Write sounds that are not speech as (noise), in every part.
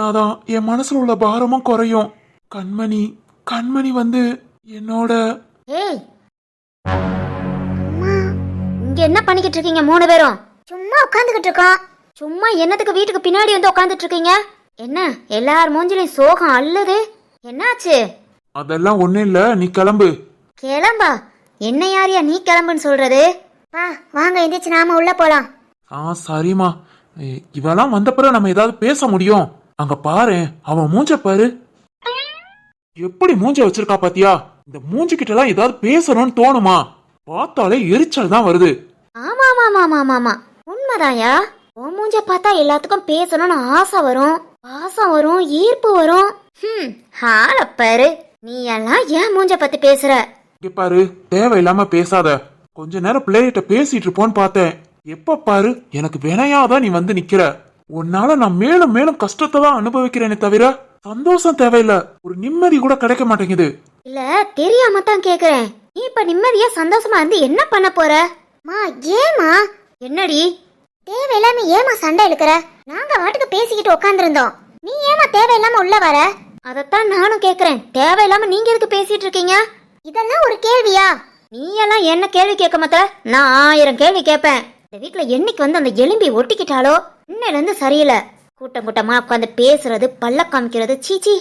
சொன்னாதான் என் மனசுல உள்ள பாரமும் குறையும். கண்மணி கண்மணி வந்து என்னோட ஏய். அம்மா இங்க என்ன பண்ணிக்கிட்டு இருக்கீங்க மூணு பேரும்? சும்மா உட்காந்துக்கிட்டு இருக்கோம். சும்மா என்னத்துக்கு வீட்டுக்கு பின்னாடி வந்து உட்காந்துட்டு இருக்கீங்க? என்ன எல்லார் மூஞ்சிலையும் சோகம் அல்லது என்னாச்சு? அதெல்லாம் ஒண்ணும் இல்ல நீ கிளம்பு. கிளம்பா? என்ன யாரியா நீ கிளம்புன்னு சொல்றது? பா வாங்க எந்திரிச்சு நாம உள்ள போலாம். ஆ சரிம்மா. ஏய், இவெல்லாம் வந்தப்பறம் நம்ம ஏதாவது பேச முடியும். அங்க பாரு அவன் மூஞ்ச பாரு. எப்படி மூஞ்ச வச்சிருக்கா பாத்தியா? இந்த மூஞ்சி கிட்ட எல்லாம் ஏதாவது பேசணும்னு தோணுமா? பார்த்தாலே எரிச்சல் தான் வருது. ஆமா ஆமா ஆமா ஆமா ஆமா உண்மைதாயா உன் மூஞ்ச பார்த்தா எல்லாத்துக்கும் பேசணும்னு ஆசை வரும். பாசம் வரும் ஈர்ப்பு வரும். ஹம் ஹால பாரு. நீ எல்லாம் ஏன் மூஞ்ச பத்தி பேசுற? இங்க பாரு தேவையில்லாம பேசாத. கொஞ்ச நேரம் பிள்ளைகிட்ட பேசிட்டு இருப்போன்னு பார்த்தேன். எப்ப பாரு எனக்கு வினையாதான் நீ வந்து நிக்கிற. உன்னால நான் மேலும் மேலும் கஷ்டத்தை தான் அனுபவிக்கிறேனே தவிர சந்தோஷம் தேவையில்ல. ஒரு நிம்மதி கூட கிடைக்க மாட்டேங்குது. இல்ல தெரியாம தான் கேக்குறேன். நீ இப்ப நிம்மதியா சந்தோஷமா இருந்து என்ன பண்ண போற? மா ஏமா என்னடி? தேவையில்லாம ஏமா சண்டை இழுக்கிற? நாங்க வாட்டுக்கு பேசிக்கிட்டு உட்காந்துருந்தோம் நீ ஏமா தேவையில்லாம உள்ள வர? அதத்தான் நானும் கேக்குறேன். தேவையில்லாம நீங்க எதுக்கு பேசிட்டு இருக்கீங்க? இதெல்லாம் ஒரு கேள்வியா? நீ எல்லாம் என்ன கேள்வி கேட்க மாட்ட நான் ஆயிரம் கேள்வி கேட்பேன். இந்த வீட்டுல என்னைக்கு வந்து அந்த எலும்பி ஒட்டிக்கிட்டாலோ இன்னையில இருந்து சரியில்லை. கூட்டம் கூட்டமா உட்காந்து பேசுறது பல்ல காமிக்கிறது சீச்சி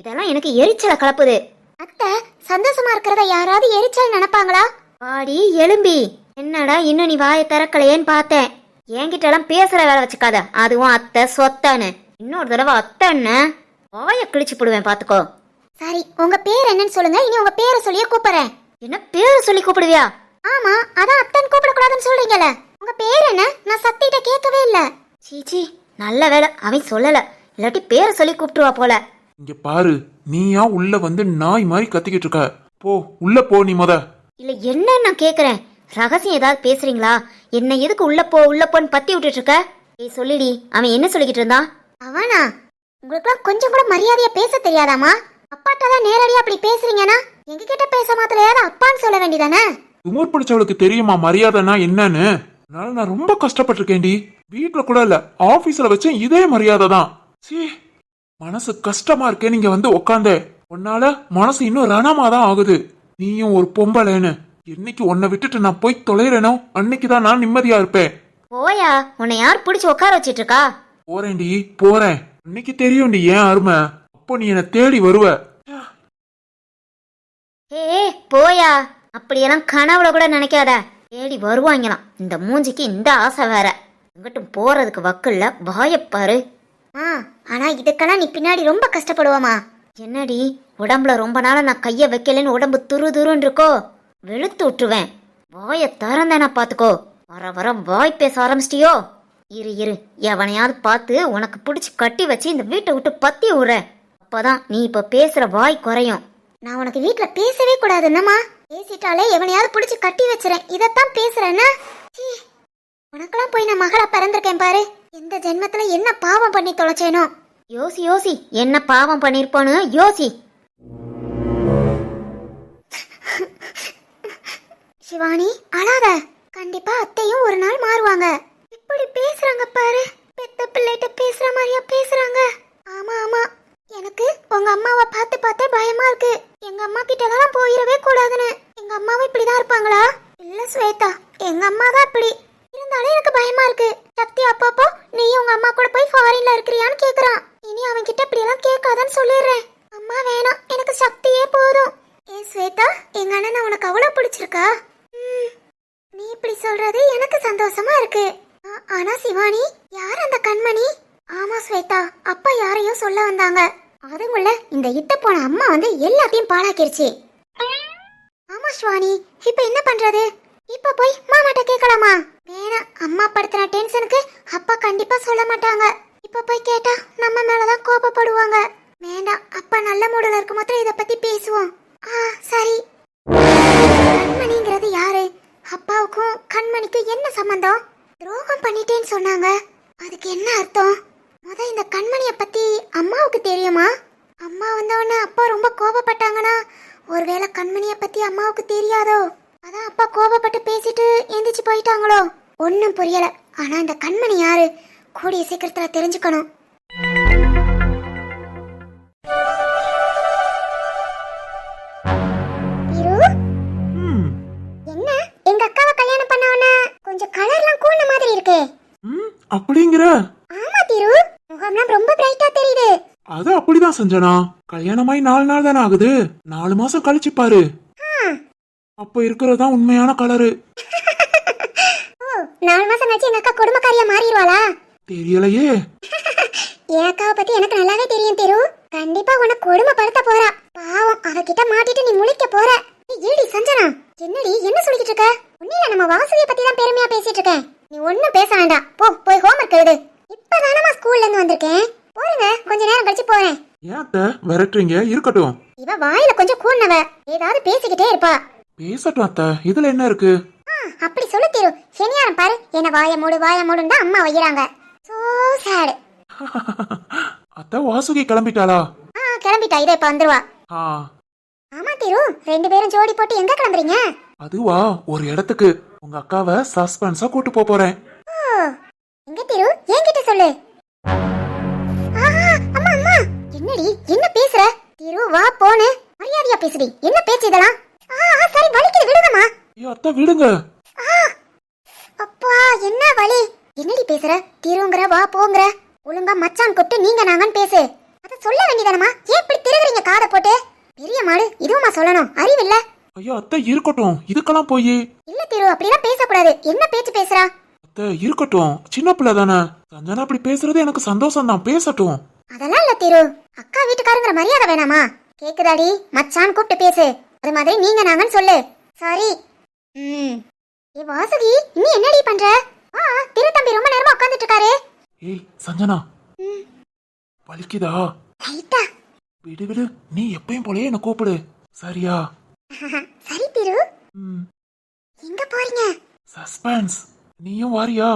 இதெல்லாம் எனக்கு எரிச்சலை கலப்புது. அத்தை சந்தோஷமா இருக்கிறத யாராவது எரிச்சல் நினைப்பாங்களா? பாடி எலும்பி என்னடா இன்னும் நீ வாயை திறக்கலையேன்னு பார்த்தேன். என்கிட்ட எல்லாம் பேசுற வேலை வச்சுக்காத. அதுவும் அத்தை சொத்தான்னு. இன்னொரு தடவை அத்தைன்னு வாயை கிழிச்சு போடுவேன் பாத்துக்கோ சரி உங்க பேர் என்னன்னு சொல்லுங்க. இனி உங்க பேரை சொல்லியே கூப்பிடுறேன். என்ன பேரு சொல்லி கூப்பிடுவியா? ஆமா அதான் அத்தன் கூப்பிடக்கூடாதுன்னு சொல்றீங்கல்ல. உங்க பேர் என்ன? நான் சத்திட்ட கேட்கவே இல்ல. சீச்சி நல்ல வேலை அவன் சொல்லல. இல்லாட்டி பேரை சொல்லி கூப்பிட்டுருவா போல. இங்க பாரு நீயா உள்ள வந்து நாய் மாதிரி கத்திக்கிட்டு இருக்க. போ உள்ள போ நீ முத. இல்ல என்ன நான் கேக்குறேன்? ரகசியம் ஏதாவது பேசுறீங்களா? என்ன எதுக்கு உள்ள போ உள்ள போன்னு பத்தி விட்டுட்டு இருக்க? ஏய் சொல்லிடி அவன் என்ன சொல்லிக்கிட்டு இருந்தான்? அவனா? உங்களுக்குலாம் கொஞ்சம் கூட மரியாதையா பேச தெரியாதாமா அப்பாட்ட தான் நேரடியா அப்படி பேசுறீங்கன்னா எங்க கிட்ட பேச மாத்திரையாவது அப்பான்னு சொல்ல வேண்டியதானே? துமர் பிடிச்சவளுக்கு தெரியுமா மரியாதைன்னா என்னன்னு? அதனால நான் ரொம்ப கஷ்டப்பட்டிருக்கேன்டி வீட்ல கூட இல்ல ஆபீஸ்ல வச்சேன் இதே மரியாதை தான். சீ மனசு கஷ்டமா இருக்கே நீங்க வந்து உக்காந்த. உன்னால மனசு இன்னும் ரணமா தான் ஆகுது. நீயும் ஒரு பொம்பளைன்னு. என்னைக்கு உன்னை விட்டுட்டு நான் போய் தொலைறேனோ அன்னைக்கு தான் நான் நிம்மதியா இருப்பேன். போயா உன்னை யார் பிடிச்சி உட்கார வச்சிட்டு இருக்கா போறேன்டி போறேன். இன்னைக்கு தெரியும்டி ஏன் அருமை? அப்போ நீ என்னை தேடி வருவ. ஏ போயா. அப்படியெல்லாம் கனவுல கூட நினைக்காத. தேடி வருவாங்களாம். இந்த மூஞ்சிக்கு இந்த ஆசை வேற. எங்கிட்டும் போறதுக்கு வக்கில்ல வாயப்பாரு ஆ ஆனா இதுக்கெல்லாம் நீ பின்னாடி ரொம்ப கஷ்டப்படுவாமா? என்னடி? உடம்புல ரொம்ப நாளா நான் கைய வைக்கலன்னு உடம்பு துரு துருன்னு இருக்கோ? வெளுத்து விட்டுருவேன். வாய திறந்தேனா பாத்துக்கோ. வர வர வாய் பேச ஆரம்பிச்சிட்டியோ? இரு இரு. எவனையாவது பார்த்து உனக்கு பிடிச்சி கட்டி வச்சு இந்த வீட்டை விட்டு பத்தி விடுறேன். அப்பதான் நீ இப்ப பேசுற வாய் குறையும். நான் உனக்கு வீட்ல பேசவே கூடாது என்னம்மா? பேசிட்டாலே எவனையாவது பிடிச்சி கட்டி வச்சிரேன் இதைத்தான் பேசுறேன்னா? சீ, உனக்கெல்லாம் போய் நான் மகளா பிறந்திருக்கேன் பாரு. எந்த ஜென்மத்துல என்ன பாவம் பண்ணி தொலைச்சேனோ? யோசி யோசி. என்ன பாவம் பண்ணிருப்போன்னு யோசி. சிவானி அழாத. கண்டிப்பா அத்தையும் ஒரு நாள் மாறுவாங்க. இப்படி பேசுறாங்க பாரு. பெத்த பிள்ளைகிட்ட பேசுற மாதிரியா பேசுறாங்க. ஆமா ஆமா. எனக்கு உங்க அம்மாவை பார்த்து பார்த்தே பயமா இருக்கு. எங்க அம்மா கிட்ட போயிடவே கூடாதுன்னு. எங்க அம்மாவும் இப்படிதான் இருப்பாங்களா? இல்ல ஸ்வேதா எங்க அம்மா தான் இப்படி. இருந்தாலும் எனக்கு பயமா இருக்கு. சக்தி அப்பப்போ நீ உங்க அம்மா கூட போய் ஃபாரின்ல இருக்கிறியான்னு கேக்குறான். இனி அவன் கிட்ட இப்படி எல்லாம் கேட்காதன்னு சொல்லிடுறேன். அம்மா வேணாம் எனக்கு சக்தியே போதும். ஏ ஸ்வேதா எங்க அண்ணன் உனக்கு அவ்வளவு பிடிச்சிருக்கா? ம், நீ இப்படி சொல்றது எனக்கு சந்தோஷமா இருக்கு. ஆனா சிவானி யார் அந்த கண்மணி? ஆமா ஸ்வேதா அப்பா யாரையும் சொல்ல வந்தாங்க. அதுக்குள்ள இந்த இட்ட போன அம்மா வந்து எல்லாத்தையும் பாழாக்கிருச்சு. ஆமா ஸ்வானி இப்ப என்ன பண்றது? இப்ப போய் மாமாட்ட கேட்கலாமா வேணாம் அம்மா படுத்துன டென்ஷனுக்கு அப்பா கண்டிப்பா சொல்ல மாட்டாங்க. இப்ப போய் கேட்டா நம்ம மேலதான் கோபப்படுவாங்க. வேண்டாம் அப்பா நல்ல மூடல இருக்க மாத்திரம் இத பத்தி பேசுவோம். ஆ சரி. கண்மணிங்கிறது யாரு? அப்பாவுக்கும் கண்மணிக்கும் என்ன சம்பந்தம்? துரோகம் பண்ணிட்டேன்னு சொன்னாங்க. அதுக்கு என்ன அர்த்தம்? முத இந்த கண்மணிய அம்மாவுக்கு தெரியுமா? அம்மா வந்தவொடனே அப்பா ரொம்ப கோபப்பட்டாங்கன்னா ஒருவேளை கண்மணிய பத்தி அம்மாவுக்கு தெரியாதோ? அதான் அப்பா கோபப்பட்டு பேசிட்டு எந்திரிச்சு போயிட்டாங்களோ? ஒன்றும் புரியல. ஆனா இந்த கண்மணி யாரு? கூடிய சீக்கிரத்துல தெரிஞ்சுக்கணும். சஞ்சனா? கல்யாணமாயி நாலு நாள் தானே ஆகுது? நாலு மாசம் கழிச்சு பாரு. அப்ப இருக்கிறதா உண்மையான கலரு. ஓ நாலு மாசம் கழிச்சு எங்க அக்கா குடும்பக்காரியா மாறிடுவாளா? தெரியலையே. என் அக்காவை பத்தி எனக்கு நல்லாவே தெரியும் திரு. கண்டிப்பா உன்னை கொடுமைப்படுத்த போறா. பாவம் அவகிட்ட மாட்டிட்டு நீ முழிக்க போற. ஏடி சஞ்சனா? என்னடி என்ன சொல்லிக்கிட்டு இருக்க? உன்னில நம்ம வாசுகிய பத்தி தான் பெருமையா பேசிட்டு இருக்கேன். நீ ஒண்ணும் பேச வேண்டாம். போ போய் ஹோம்ஒர்க் எழுது. இப்பதானமா ஸ்கூல்ல இருந்து வந்திருக்கேன். போறேங்க கொஞ்ச நேரம் கழிச்சு போறேன். ஏன் அத்தை விரட்டுறீங்க? இருக்கட்டும். இவ வாயில கொஞ்சம் கூடினவ ஏதாவது பேசிக்கிட்டே இருப்பா. பேசட்டும் அத்தை. இதுல என்ன இருக்கு? ஆ, அப்படி சொல்லு திரு. சனியாரம் பாரு. என்ன வாய மூடு வாய மூடுன்னு தான் அம்மா வைக்கிறாங்க. சோ சேடு (laughs) அத்தை வாசுகி கிளம்பிட்டாளா? ஆ கிளம்பிட்டா. இதை இப்ப வந்துருவா. ஆ. ஆமா திரு. ரெண்டு பேரும் ஜோடி போட்டு எங்க கிளம்புறீங்க? அதுவா? ஒரு இடத்துக்கு. உங்க அக்காவை சஸ்பென்ஸா கூட்டு போப் போறேன். ஓ. எங்க திரு? என்கிட்ட சொல்லு. என்னடி என்ன பேசுற? திரு வா போனு மரியாதையா பேசுடி. என்ன பேச்சு இதெல்லாம்? ஆ சரி வலிக்குது விடுங்கம்மா. ஐயோ அத்தை விடுங்க. அப்பா என்ன வலி? என்னடி பேசுற? திருங்கிற வா போங்கிற. ஒழுங்கா மச்சான் கூப்பிட்டு நீங்க நாங்கன்னு பேசு. அத சொல்ல வேண்டியதானமா ஏன் இப்படி திருகுறீங்க காதை போட்டு? பெரிய மாடு இதுவுமா சொல்லணும். அறிவில்ல ஐயோ அத்தை இருக்கட்டும். இதுக்கெல்லாம் போய். இல்ல திரு அப்படிலாம் பேசக்கூடாது. என்ன பேச்சு பேசுறா? அத்தை இருக்கட்டும். சின்ன பிள்ளை தானே. சஞ்சனா அப்படி பேசுறது எனக்கு சந்தோஷம் தான் பேசட்டும். அதெல்லாம் இல்ல திரு. அக்கா வீட்டுக்காரங்கிற மரியாதை வேணாமா? கேக்குதாடி? மச்சான் கூப்பிட்டு பேசு. அது மாதிரி நீங்க நாங்கன்னு சொல்லு. சாரி. ம். ஏ வாசுகி நீ என்னடி பண்ற? ஆ திரு தம்பி ரொம்ப நேரமா உட்கார்ந்துட்டு இருக்காரு ஏய் சஞ்சனா. ம், வலிக்குதா? லைட்டா. விடு விடு. நீ எப்பயும் போலயே என்ன கூப்பிடு. சரியா? சரி திரு. ம். எங்க போறீங்க? சஸ்பென்ஸ். நீயும் வாரியா?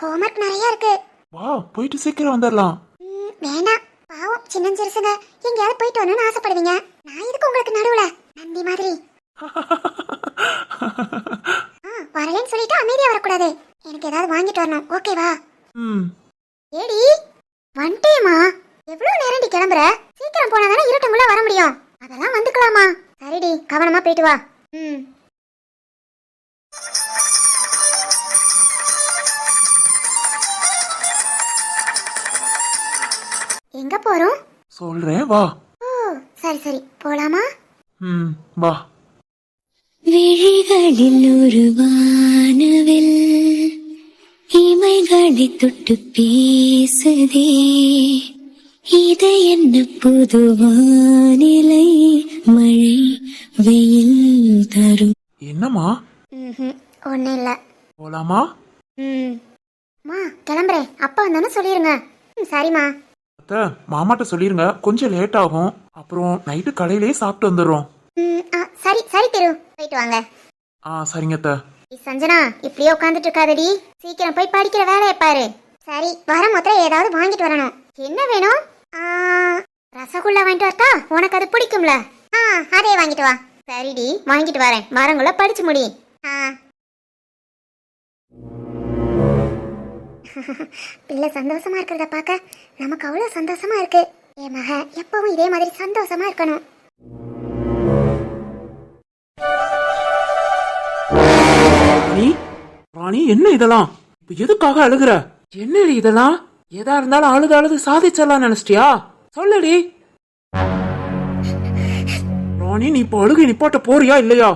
ஹோம்ஒர்க் நிறைய இருக்கு. வா போயிட்டு சீக்கிரம் வந்துடலாம் வேண்டாம் பாவம் சின்ன சிறுசுங்க எங்கேயாவது போயிட்டு வரணும்னு ஆசைப்படுவீங்க. நான் இதுக்கு உங்களுக்கு நடுவுல? நந்தி மாதிரி. ஆ வரலன்னு சொல்லிட்டு அமைதியா வரக்கூடாது. எனக்கு ஏதாவது வாங்கிட்டு வரணும். ஓகேவா ஏடி வந்துட்டேமா எவ்வளவு நேரம்டி கிளம்புற? சீக்கிரம் போனா தானே இருட்டுக்குள்ள வர முடியும். அதெல்லாம் வந்துக்கலாமா? சரிடி கவனமா போயிட்டு வா. வா. ஓ சரி சரி. போலாமா? ம் வா. விழிகளில் ஒரு வானவில் இமைகளை தொட்டு பேசுதே. இது என்ன புது வானிலை மழை வெயில் தரும்? என்னம்மா? ம் ஒன்றும் இல்லை. போலாமா? ம். மா கிளம்புறேன். அப்பா வந்தானே சொல்லிடுங்க ம் சரிம்மா. அத்தை மாமாட்ட சொல்லிருங்க கொஞ்சம் லேட் ஆகும். அப்புறம் நைட்டு கடையிலேயே சாப்பிட்டு வந்துடுறோம். ம் ஆ சரி சரி திரு. போயிட்டு வாங்க. ஆ சரிங்க அத்தை. ஏய், சஞ்சனா இப்படியே உட்காந்துட்டு இருக்காதடி. சீக்கிரம் போய் படிக்கிற வேலையை பாரு. சரி வர மொத்தம் ஏதாவது வாங்கிட்டு வரணும். என்ன வேணும்? ஆ, ரசகுல்லா வாங்கிட்டு வரட்டா? உனக்கு அது பிடிக்கும்ல. ஆ அதே வாங்கிட்டு வா. சரிடி வாங்கிட்டு வரேன். வரங்குள்ள படிச்சு முடி. பிள்ளை சந்தோஷமா இருக்கிறத பார்க்க நமக்கு அவ்வளோ சந்தோஷமா இருக்கு. என் மக எப்பவும் இதே மாதிரி சந்தோஷமா இருக்கணும். ராணி ராணி என்ன இதெல்லாம்? இப்ப எதுக்காக அழுகுற? என்னடி இதெல்லாம்? எதா இருந்தாலும் அழுது அழுது சாதிச்சிடலாம் நினைச்சிட்டியா? சொல்லுடி. ராணி நீ இப்போ அழுகை நிப்பாட்ட போறியா இல்லையா?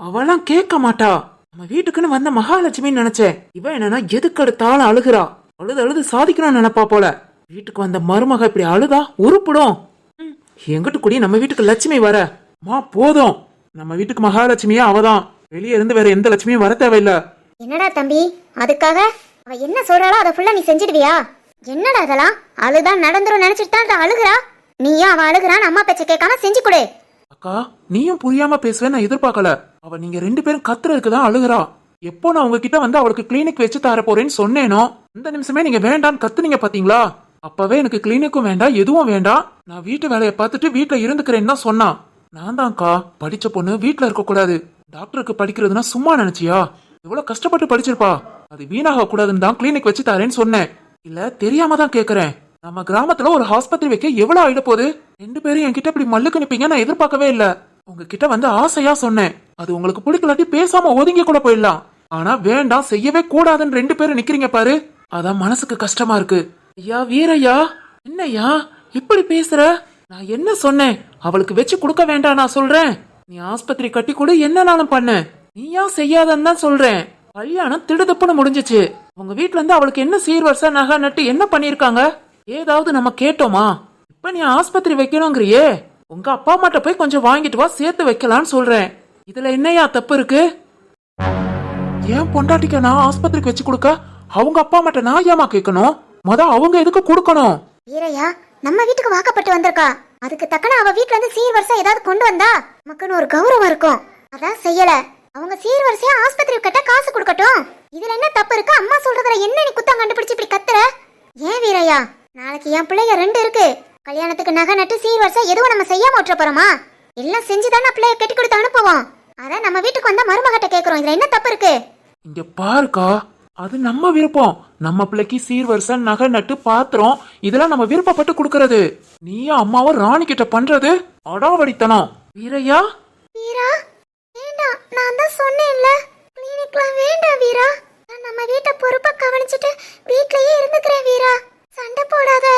அவெல்லாம் கேட்க மாட்டா. நம்ம வீட்டுக்குன்னு வந்த மகாலட்சுமின்னு நினைச்சேன். இவ என்னன்னா எதுக்கு எடுத்தாலும் அழுகுறா. அழுது அழுது சாதிக்கணும்னு நினைப்பா போல. வீட்டுக்கு வந்த மருமக இப்படி அழுதா உருப்பிடும். எங்கிட்டு கூடி நம்ம வீட்டுக்கு லட்சுமி வர. மா போதும். நம்ம வீட்டுக்கு மகாலட்சுமியே அவதான். வெளியே இருந்து வேற எந்த லட்சுமியும் வர தேவையில்ல. என்னடா தம்பி? அதுக்காக அவ என்ன சொல்றாளோ அதை ஃபுல்லா நீ செஞ்சிடுவியா? என்னடா இதெல்லாம்? அழுதான் நடந்துரும் நினைச்சிட்டு தான் அழுகுறா? நீயும் அவ அழுகுறான்னு அம்மா பேச்ச கேட்காம செஞ்சு கொடு. அக்கா நீயும் புரியாம பேசுவேன்னு நான் எதிர்பார்க்கல. அவ நீங்க ரெண்டு பேரும் கத்துறதுக்கு தான் அழுகுறா. எப்போ நான் உங்ககிட்ட வந்து அவளுக்கு கிளினிக் வச்சு தர போறேன்னு சொன்னேனோ இந்த நிமிஷமே நீங்க வேண்டான்னு கத்துனீங்க பாத்தீங்களா? அப்பவே எனக்கு கிளினிக்கும் வேண்டாம் எதுவும் வேண்டாம். நான் வீட்டு வேலையை பார்த்துட்டு வீட்டுல இருந்துக்கிறேன்னு தான் சொன்னான் நான் தான்க்கா படிச்ச பொண்ணு வீட்டுல இருக்க கூடாது. டாக்டருக்கு படிக்கிறதுனா சும்மா நினைச்சியா? எவ்வளவு கஷ்டப்பட்டு படிச்சிருப்பா. அது வீணாக கூடாதுன்னு தான் கிளினிக் வச்சு தரேன்னு சொன்னேன். இல்ல தெரியாம தான் கேக்குறேன். நம்ம கிராமத்துல ஒரு ஆஸ்பத்திரி வைக்க எவ்வளவு ஆயிட போகுது? ரெண்டு பேரும் என்கிட்ட இப்படி மல்லுக்கு நிப்பீங்க நான் எதிர்பார்க்கவே இல்லை. உங்ககிட்ட வந்து ஆசையா சொன்னேன். அது உங்களுக்கு பிடிக்கலாட்டி பேசாம ஒதுங்கி கூட போயிடலாம். ஆனா வேண்டாம் செய்யவே கூடாதுன்னு ரெண்டு பேரும் நிக்கிறீங்க பாரு. அதான் மனசுக்கு கஷ்டமா இருக்கு. ஐயா வீரையா என்னய்யா இப்படி பேசுற? நான் என்ன சொன்னேன்? அவளுக்கு வச்சு கொடுக்க வேண்டாம் நான் சொல்றேன். நீ ஆஸ்பத்திரி கட்டி கொடு என்னனாலும் பண்ணு நீயா செய்யாதன்னு தான் சொல்றேன். கல்யாணம் திடுதப்புன்னு முடிஞ்சுச்சு. உங்க வீட்ல இருந்து அவளுக்கு என்ன சீர்வரிசை நகை நட்டு என்ன பண்ணிருக்காங்க ஏதாவது நம்ம கேட்டோமா? இப்ப நீ ஆஸ்பத்திரி வைக்கணுங்கிறியே. உங்க அப்பா அம்மாட்ட போய் கொஞ்சம் வாங்கிட்டு வா சேர்த்து வைக்கலாம்னு சொல்றேன். இதுல என்னையா தப்பு இருக்கு? ஏன் பொண்டாட்டிக்க நான் ஆஸ்பத்திரிக்கு வச்சு கொடுக்க? அவங்க அப்பா அம்மாட்ட நான் ஏமா கேட்கணும்? மொத அவங்க எதுக்கு கொடுக்கணும்? வீரையா நம்ம வீட்டுக்கு வாக்கப்பட்டு வந்திருக்கா. அதுக்கு தக்கன அவ வீட்ல இருந்து சீர்வரிசை ஏதாவது கொண்டு வந்தா நமக்குன்னு ஒரு கௌரவம் இருக்கும். அதான் செய்யல. அவங்க சீர்வரிசையா ஆஸ்பத்திரி கட்ட காசு கொடுக்கட்டும். இதுல என்ன தப்பு இருக்கு? அம்மா சொல்றதுல என்ன நீ குத்தம் கண்டுபிடிச்சு இப்படி கத்துற? ஏன் வீரையா நாளைக்கு என் பிள்ளைங்க ரெண்டு இருக்கு. கல்யாணத்துக்கு நகை நட்டு சீர்வரிசை எதுவும் நம்ம செய்யாம விட்டுற போறோமா? எல்லாம் செஞ்சுதானே பிள்ளைய கட்டி கொடுத்து அனுப்புவோம். அதான் நம்ம வீட்டுக்கு வந்தா மருமகிட்ட கேக்குறோம். இதுல என்ன தப்பு இருக்கு? இங்க பாருக்கா அது நம்ம விருப்பம். நம்ம பிள்ளைக்கு சீர்வரிசை நகை நட்டு பாத்திரம் இதெல்லாம் நம்ம விருப்பப்பட்டு கொடுக்கறது. நீயும் அம்மாவும் ராணி கிட்ட பண்றது? அடாவடித்தனம். வீரையா? வீரா? வேண்டாம் நான் தான் சொன்னேன்ல. கிளினிக்லாம் வேண்டாம் வீரா. நான் நம்ம வீட்டை பொறுப்பா கவனிச்சிட்டு வீட்லயே இருந்துக்கிறேன் வீரா. சண்டை போடாத.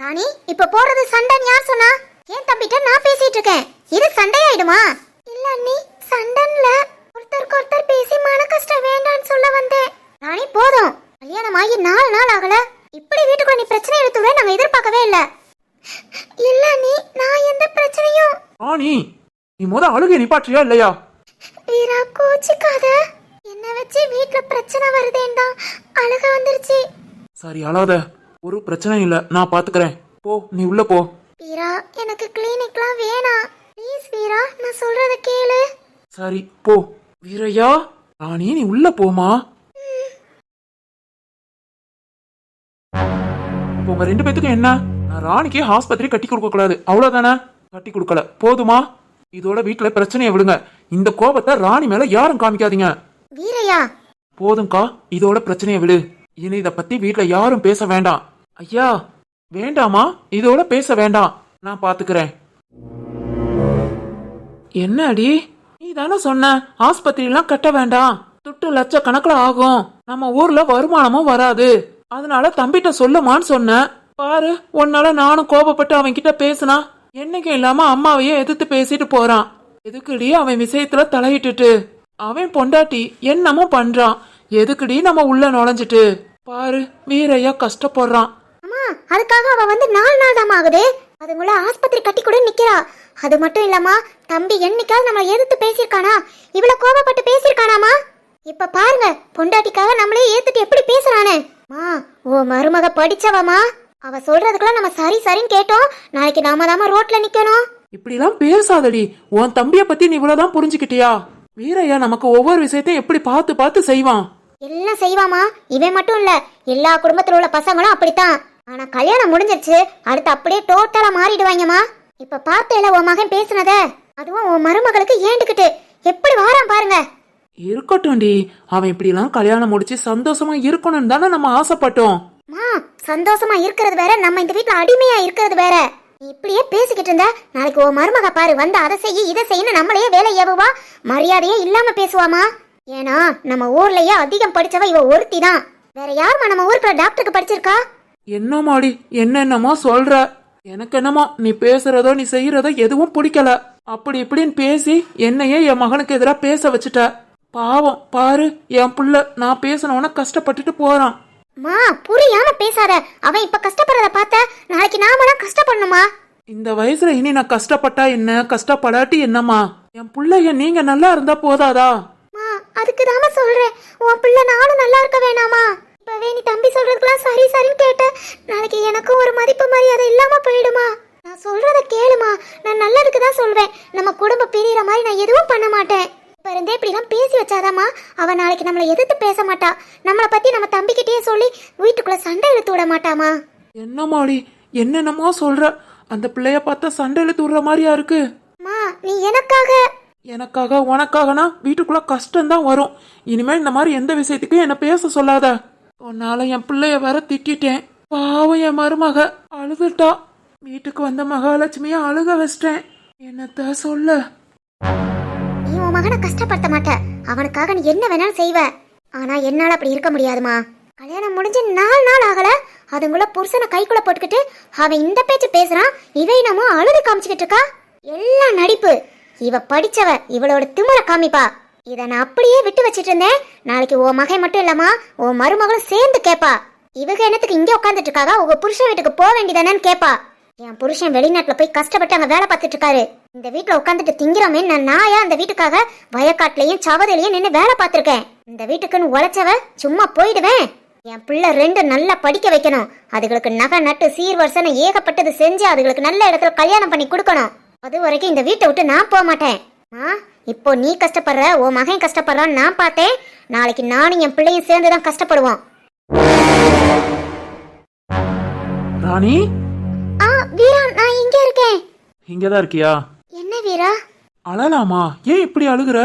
ராணி இப்ப போறது சண்டைன்னு யார் சொன்னா? ஏன் தம்பிட்ட நான் பேசிட்டு இருக்கேன். இது சண்டையாயிடுமா? இல்ல அண்ணி சண்டைன்ல ஒருத்தருக்கு ஒருத்தர் பேசி மன கஷ்டம் வேண்டாம்னு சொல்ல வந்தேன். ராணி போதும். கல்யாணம் ஆகி நாலு நாள் ஆகல. இப்படி வீட்டுக்குள்ள நீ பிரச்சனை எடுத்து விட நாங்க எதிர்பார்க்கவே இல்ல. இல்ல நீ நான் எந்த பிரச்சனையும் ராணி நீ முத அழுகை நிப்பாற்றியா இல்லையா? வீரா கோச்சிக்காத. என்ன வச்சு வீட்ல பிரச்சனை வருதேண்டா அழுக வந்துருச்சு. சரி அழாத. ஒரு பிரச்சனை இல்ல. நான் பாத்துக்கறேன். போ நீ உள்ள போ. வீரா எனக்கு கிளினிக்லாம் வேணாம். ப்ளீஸ் வீரா நான் சொல்றத கேளு. சரி போ. வீரையா ராணி நீ உள்ள போமா. இப்ப உங்க ரெண்டு பேத்துக்கும் என்ன? நான் ராணிக்கு ஆஸ்பத்திரி கட்டி கொடுக்க கூடாது. அவ்வளவுதானே? கட்டி கொடுக்கல. போதுமா? இதோட வீட்டுல பிரச்சனையை விடுங்க. இந்த கோபத்தை ராணி மேல யாரும் காமிக்காதீங்க. வீரையா. போதும்க்கா. இதோட பிரச்சனையை விடு. இனி இத பத்தி வீட்ல யாரும் பேச வேண்டாம். ஐயா வேண்டாமா? இதோட பேச வேண்டாம். நான் பாத்துக்கிறேன். என்ன அடி நீ தானே சொன்ன ஆஸ்பத்திரிலாம் கட்ட வேண்டாம். துட்டு லட்ச கணக்குல ஆகும். நம்ம ஊர்ல வருமானமும் வராது. அதனால தம்பிட்ட சொல்லுமான்னு சொன்னேன் பாரு உன்னால நானும் கோபப்பட்டு அவன் கிட்ட பேசினா என்னைக்கும் இல்லாம அம்மாவையே எதிர்த்து பேசிட்டு போறான். எதுக்குடி அவன் விஷயத்துல தலையிட்டுட்டு? அவன் பொண்டாட்டி என்னமோ பண்றான். எதுக்குடி நம்ம உள்ள நுழைஞ்சிட்டு? பாரு வீரையா கஷ்டப்படுறான். அதுக்காக அவ வந்து நாலு நாள் தான் ஆகுது. அதுக்குள்ள ஆஸ்பத்திரி கட்டி கூட நிக்கிறா. அது மட்டும் இல்லம்மா தம்பி என்னைக்காவது நம்மளை எதிர்த்து பேசியிருக்கானா? இவ்வளவு கோபப்பட்டு பேசியிருக்கானாமா? இப்ப பாருங்க பொண்டாட்டிக்காக நம்மளே ஏத்துட்டு எப்படி பேசுறானே. மா ஓ மருமக படிச்சவமா அவ சொல்றதுக்கெல்லாம் நம்ம சரி சரின்னு கேட்டோம். நாளைக்கு நாம தாம ரோட்ல நிக்கணும். இப்படிலாம் பேசாதடி. உன் தம்பிய பத்தி நீ இவ்வளவுதான் புரிஞ்சுக்கிட்டியா? வீரையா நமக்கு ஒவ்வொரு விஷயத்தையும் எப்படி பார்த்து பார்த்து செய்வான். எல்லாம் செய்வாமா இவன் மட்டும் இல்ல எல்லா குடும்பத்துல உள்ள பசங்களும் அப்படித்தான். ஆனா கல்யாணம் முடிஞ்சிருச்சு. அடுத்து அப்படியே டோட்டலா மாறிடுவாங்கம்மா. இப்ப பார்த்தேல உன் மகன் பேசுனத? அதுவும் உன் மருமகளுக்கு ஏண்டுக்கிட்டு எப்படி வாரான் பாருங்க. இருக்கட்டும்டி அவன் இப்படிலாம் கல்யாணம் முடிச்சு சந்தோஷமா இருக்கணும்னு தானே நம்ம ஆசைப்பட்டோம். மா சந்தோஷமா இருக்கிறது வேற நம்ம இந்த வீட்ல அடிமையா இருக்கிறது வேற. நீ இப்படியே பேசிக்கிட்டு இருந்த நாளைக்கு உன் மருமக பாரு வந்து அதை செய்ய இதை செய்யணும் நம்மளையே வேலை ஏவுவா. மரியாதையே இல்லாம பேசுவாமா? ஏன்னா நம்ம ஊர்லயே அதிகம் படிச்சவ இவ ஒருத்தி தான் வேற யாருமா நம்ம ஊருக்குள்ள டாக்டருக்கு படிச்சிருக்கா? என்னமாடி என்னென்னமோ சொல்ற. எனக்கு என்னமோ நீ பேசுறதோ நீ செய்யறதோ எதுவும் பிடிக்கல. அப்படி இப்படின்னு பேசி என்னையே என் மகனுக்கு எதிராக பேச வச்சுட்ட. பாவம் பாரு என் புள்ள நான் பேசணும்னு கஷ்டப்பட்டுட்டு போறான். மா புரியாம பேசாத. அவன் இப்ப கஷ்டப்படுறத பார்த்த நாளைக்கு நாம கஷ்டப்படணுமா? இந்த வயசுல இனி நான் கஷ்டப்பட்டா என்ன? கஷ்டப்படாட்டி என்னம்மா? என் புள்ளைய நீங்க நல்லா இருந்தா போதாதா? அதுக்கு தாம சொல்றேன். உன் பிள்ளை நானும் நல்லா இருக்க வேணாமா? இப்பவே நீ தம்பி சொல்றதுக்கெல்லாம் சரி சரின்னு கேட்ட. நாளைக்கு எனக்கும் ஒரு மதிப்பு மரியாதை இல்லாம போயிடுமா? நான் சொல்றத கேளுமா. நான் நல்லதுக்கு தான் சொல்வேன். நம்ம குடும்பம் பிரியற மாதிரி நான் எதுவும் பண்ண மாட்டேன். இப்ப இருந்தே இப்படிலாம் பேசி வச்சாதாம்மா. அவ நாளைக்கு நம்மளை எதிர்த்து பேச மாட்டா. நம்மளை பத்தி நம்ம தம்பிக்கிட்டே சொல்லி வீட்டுக்குள்ள சண்டை இழுத்து விட மாட்டாமா? என்னமாடி என்னென்னமோ சொல்ற. அந்த பிள்ளைய பார்த்தா சண்டை இழுத்து விடுற மாதிரியா இருக்கு. நீ எனக்காக. எனக்காக உனக்காகனா? வீட்டுக்குள்ள கஷ்டம்தான் வரும். இனிமேல் இந்த மாதிரி எந்த விஷயத்துக்கும் என்ன பேச சொல்லாத. உன்னால என் பிள்ளைய வர திட்டிட்டேன். பாவம் என் மருமக. அழுதுட்டா. வீட்டுக்கு வந்த மகாலட்சுமிய அழுக வச்சிட்டேன். என்னத்த சொல்ல? நீ உன் மகனை கஷ்டப்படுத்த மாட்ட. அவனுக்காக நீ என்ன வேணாலும் செய்வ. ஆனா என்னால அப்படி இருக்க முடியாதுமா. கல்யாணம் முடிஞ்சு நாலு நாள் ஆகல. அதுங்குள்ள புருஷனை கைக்குள்ள போட்டுக்கிட்டு அவன் இந்த பேச்சு பேசுறான். இவ நம்ம அழுது காமிச்சுக்கிட்டு இருக்கா. எல்லாம் நடிப்பு. இவ படிச்சவ. இவளோட திமுறை காமிப்பா. இத நான் அப்படியே விட்டு வச்சிட்டு இருந்தேன். நாளைக்கு உன் மகன் மட்டும் இல்லம்மா உன் மருமகளும் சேர்ந்து கேப்பா. இவங்க என்னத்துக்கு இங்கே உட்காந்துட்டு இருக்காங்க உங்க புருஷன் வீட்டுக்கு போக வேண்டியதானேன்னு கேப்பா. என் புருஷன் வெளிநாட்டுல போய் கஷ்டப்பட்டு அங்க வேலை பார்த்துட்டு இருக்காரு. இந்த வீட்டுல உட்காந்துட்டு திங்கிறோமே நான் நாயா அந்த வீட்டுக்காக வயக்காட்டுலயும் சவதிலையும் நின்று வேலை பார்த்துருக்கேன். இந்த வீட்டுக்குன்னு உழைச்சவ சும்மா போயிடுவேன். என் பிள்ளை ரெண்டு நல்லா படிக்க வைக்கணும். அதுகளுக்கு நகை நட்டு சீர்வரிசனை ஏகப்பட்டது செஞ்சு அதுகளுக்கு நல்ல இடத்துல கல்யாணம் பண்ணி கொடுக்கணும். அது வரைக்கும் இந்த வீட்டை விட்டு நான் போக மாட்டேன். ஆ? இப்போ நீ கஷ்டப்படுற உன் மகன் கஷ்டப்படுறான்னு நான் பார்த்தேன். நாளைக்கு நானும் என் பிள்ளையும் சேர்ந்து தான் கஷ்டப்படுவோம். ராணி? ஆ வீரா நான் இங்க இருக்கேன். இங்கதான் இருக்கியா? என்ன வீரா? அழலாமா? ஏன் இப்படி அழுகுற?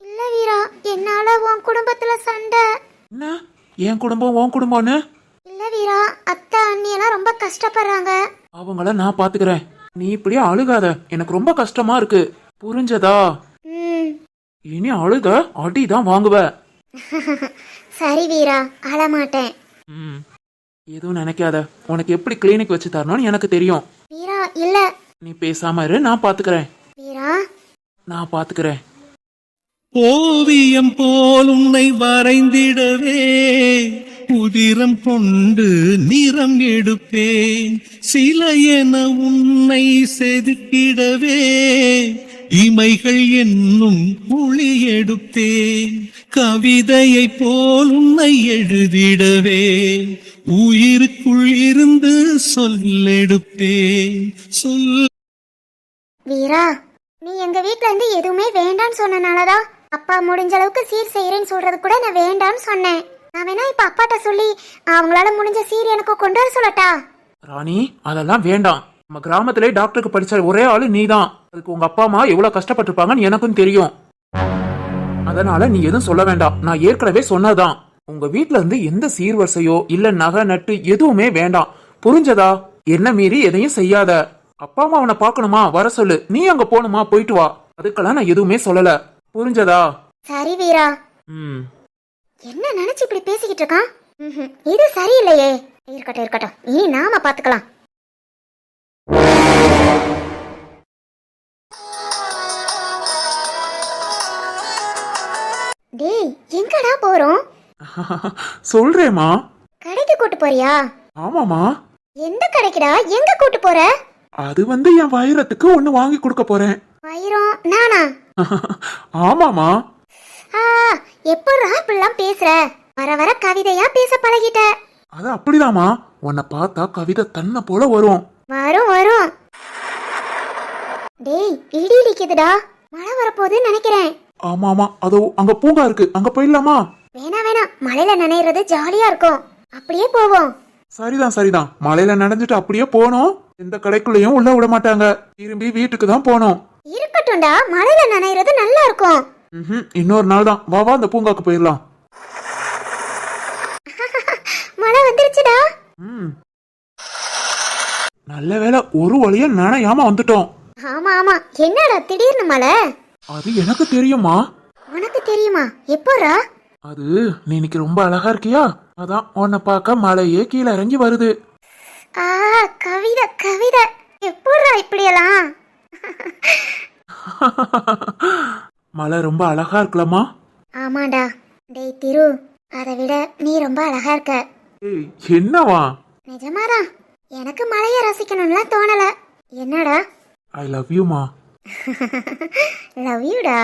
இல்ல வீரா என்னால உன் குடும்பத்துல சண்டை. என்ன? என் குடும்பம் உன் குடும்பம்னு? இல்ல வீரா அத்தை அண்ணி எல்லாம் ரொம்ப கஷ்டப்படுறாங்க. அவங்கள நான் பாத்துக்கிறேன். நீ இப்படியே அழுகாத. எனக்கு ரொம்ப கஷ்டமா இருக்கு. புரிஞ்சதா? இனி அழுத அடிதான் வாங்குவ. (laughs) சரி வீரா அழமாட்டேன். ம். எதுவும் நினைக்காத. உனக்கு எப்படி கிளினிக் வச்சு தரணும்னு எனக்கு தெரியும். வீரா இல்ல. நீ பேசாம இரு நான் பாத்துக்கிறேன். வீரா. நான் பாத்துக்கிறேன். ஓவியம் போல் உன்னை வரைந்திடவே உதிரம் கொண்டு நிறம் எடுப்பேன். சில என உன்னை செதுக்கிடவே இமைகள் என்னும் ஒளி எடுப்பேன் கவிதையை போல் உன்னை எழுதிடவே. உயிருக்குள் இருந்து சொல்லெடுப்பேன் சொல் வீரா நீ எங்க வீட்ல இருந்து எதுவுமே வேண்டான்னு சொன்னனாலதான் அப்பா முடிஞ்ச அளவுக்கு சீர் செய்யறேன்னு சொல்றது கூட நான் வேண்டான்னு சொன்னேன். நான் வேணா இப்ப அப்பாட்ட சொல்லி அவங்களால முடிஞ்ச சீர் எனக்கு கொண்டு வர சொல்லட்டா? ராணி அதெல்லாம் வேண்டாம். நம்ம கிராமத்திலே டாக்டருக்கு படிச்ச ஒரே ஆளு நீதான். அதுக்கு உங்க அப்பா அம்மா எவ்வளவு கஷ்டப்பட்டிருப்பாங்கன்னு எனக்கும் தெரியும். அதனால நீ எதுவும் சொல்ல வேண்டாம். நான் ஏற்கனவே சொன்னதான் உங்க வீட்ல இருந்து எந்த சீர்வரிசையோ இல்ல நகை நட்டு எதுவுமே வேண்டாம். புரிஞ்சதா? என்ன மீறி எதையும் செய்யாத. அப்பா அம்மா அவனை பார்க்கணுமா? வர சொல்லு. நீ அங்க போகணுமா? போயிட்டு வா. அதுக்கெல்லாம் நான் எதுவுமே சொல்லல. புரிஞ்சதா? சரி வீரா. ம். என்ன நினைச்சு இப்படி பேசிக்கிட்டு இருக்கான். இது சரியில்லையே. இருக்கட்டும் இருக்கட்டும். இனி நாம பாத்துக்கலாம். டேய் எங்கடா போறோம்? (laughs) சொல்றேம்மா. கடைக்கு கூட்டு போறியா? ஆமாமா எந்த கடைக்குடா? எங்க கூட்டு போற? அது வந்து என் வைரத்துக்கு ஒண்ணு வாங்கி கொடுக்க போறேன். வைரம் நானா? (laughs) ஆமாமா எப்படா இப்படிலாம் பேசுற? வர வர கவிதையா பேச பழகிட்ட. அது அப்படிதாம்மா. உன்னை பார்த்தா கவிதை தன்னை போல வரும். வரும் வரும். டேய் இடி இடிக்குதுடா மழை வரப்போகுதுன்னு நினைக்கிறேன். ஆமா ஆமா அதோ அங்க பூங்கா இருக்கு. அங்க போயிடலாமா? வேணா வேணாம். மழையில நனையிறது ஜாலியா இருக்கும். அப்படியே போவோம். சரிதான் சரிதான். மழையில நனைஞ்சிட்டு அப்படியே போனோம். எந்த கடைக்குள்ளேயும் உள்ள விட மாட்டாங்க. திரும்பி வீட்டுக்கு தான் போனோம். இருக்கட்டும்டா. மழையில நனையிறது நல்லா இருக்கும். ம்ஹும், இன்னொரு நாள் தான். வா வா அந்த பூங்காக்கு போயிடலாம். (laughs) மழை வந்துருச்சுடா. ம். நல்ல வேளை ஒரு வழியா நனையாம வந்துட்டோம். ஆமா ஆமா. என்னடா திடீர்னு மழை? அது எனக்கு தெரியுமா உனக்கு தெரியுமா? எப்போடா அது நீ இன்னைக்கு ரொம்ப அழகா இருக்கியா? அதான் உன்னை பார்க்க மழையே கீழே இறங்கி வருது. ஆ கவிதை கவிதை. எப்போடா இப்படியெல்லாம்? மழை ரொம்ப அழகா இருக்கலாமா? ஆமாடா. டேய் திரு அதை விட நீ ரொம்ப அழகா இருக்க. ஏய் என்னவா? நிஜமாதான். எனக்கு மழைய ரசிக்கணும்லாம் தோணல. என்னடா? I love Yuma (laughs) love யூடா